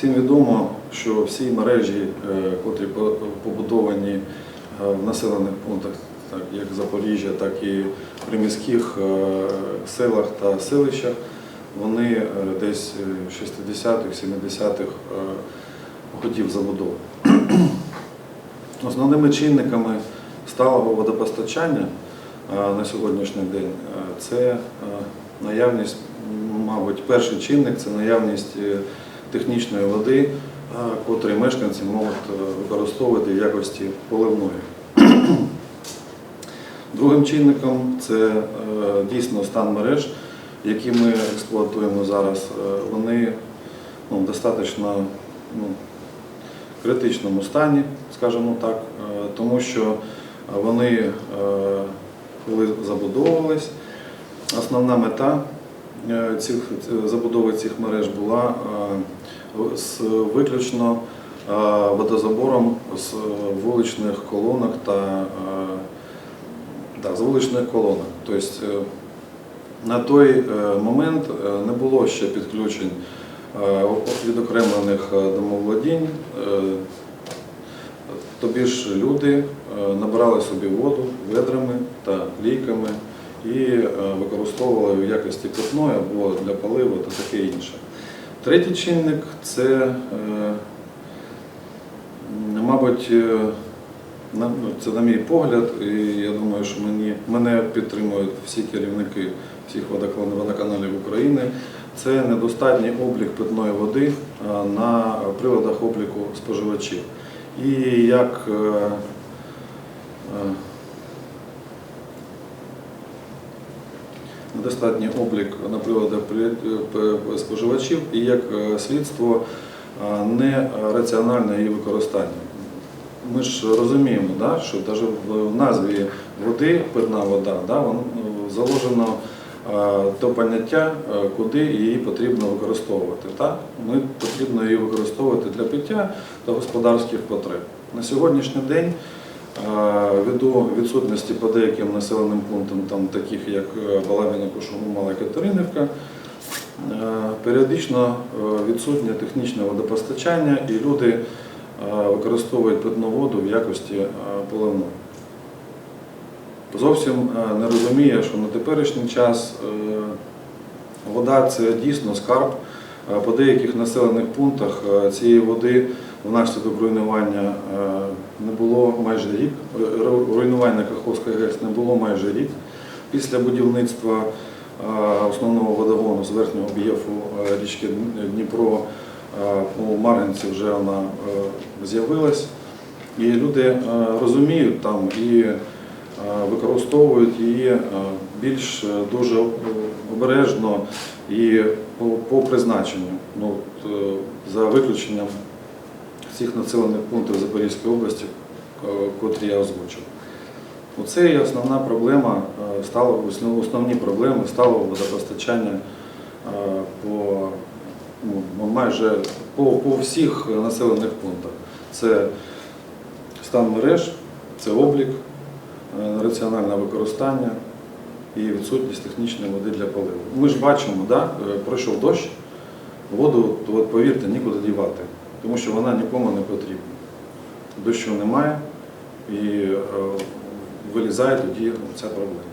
Всім відомо, що всі мережі, е, котрі побудовані е, в населених пунктах, так як Запоріжжя, так і в приміських е, селах та селищах, вони десь е, 60-х, 70-х е, годів забудови. Основними чинниками сталого водопостачання на сьогоднішній день це наявність, мабуть, перший чинник це наявність технічної води, е, котрі мешканці можуть е, використовувати в якості поливної. Другим чинником це е, дійсно стан мереж, які ми експлуатуємо зараз. Вони ну, достатньо ну, критичному стані, скажімо так, тому що вони, коли забудовувались, основна мета цих е, забудови цих мереж була е, з виключно е, водозабором з вуличних колонок та е, да, з вуличних колонок. Тобто е, на той е, момент е, не було ще підключень е, відокремлених е, домоволодінь. е, Тобі ж люди е, набирали собі воду ведрами та лійками і е, використовували в якості питної або для поливу та таке інше. Третій чинник це, е, мабуть, е, ну, це на мій погляд, і я думаю, що мені, мене підтримують всі керівники всіх водоканалів України. Це недостатній облік питної води на приладах обліку споживачів. І як недостатній облік на приладах при- е, споживачів і як е, слідство е, нераціональне її використання. Ми ж розуміємо, да, що навіть в назві води, питна вода, да, заложено то поняття, куди її потрібно використовувати. Так? Ми потрібно її використовувати для пиття та господарських потреб. На сьогоднішній день ввиду відсутності по деяким населеним пунктам, там, таких як е, Балабіна, Кушугу, Мала Катеринівка, е, періодично е, відсутнє технічне водопостачання і люди використовують питну воду в якості поливної. Зовсім не розуміє, що на теперішній час вода це дійсно скарб. По деяких населених пунктах цієї води внаслідок руйнування е, не було майже рік. Ру- ру- Руйнування Каховської ГЕС не було майже рік. Після будівництва е, основного водогону з верхнього б'єфу е, річки Дніпро у Марганці вже вона з'явилась. І люди розуміють там і використовують її більш дуже обережно і по, призначенню. Ну, за виключенням всіх населених пунктів Запорізької області, е, котрі я озвучив. Оце і основна проблема е, стало основні проблеми сталого водопостачання е, по ну, майже по, по всіх населених пунктах. Це стан мереж, це облік, раціональне використання і відсутність технічної води для поливу. Ми ж бачимо, да, пройшов дощ, воду, от повірте, нікуди дівати, тому що вона нікому не потрібна. Дощу немає і е, вилізає тоді ця проблема.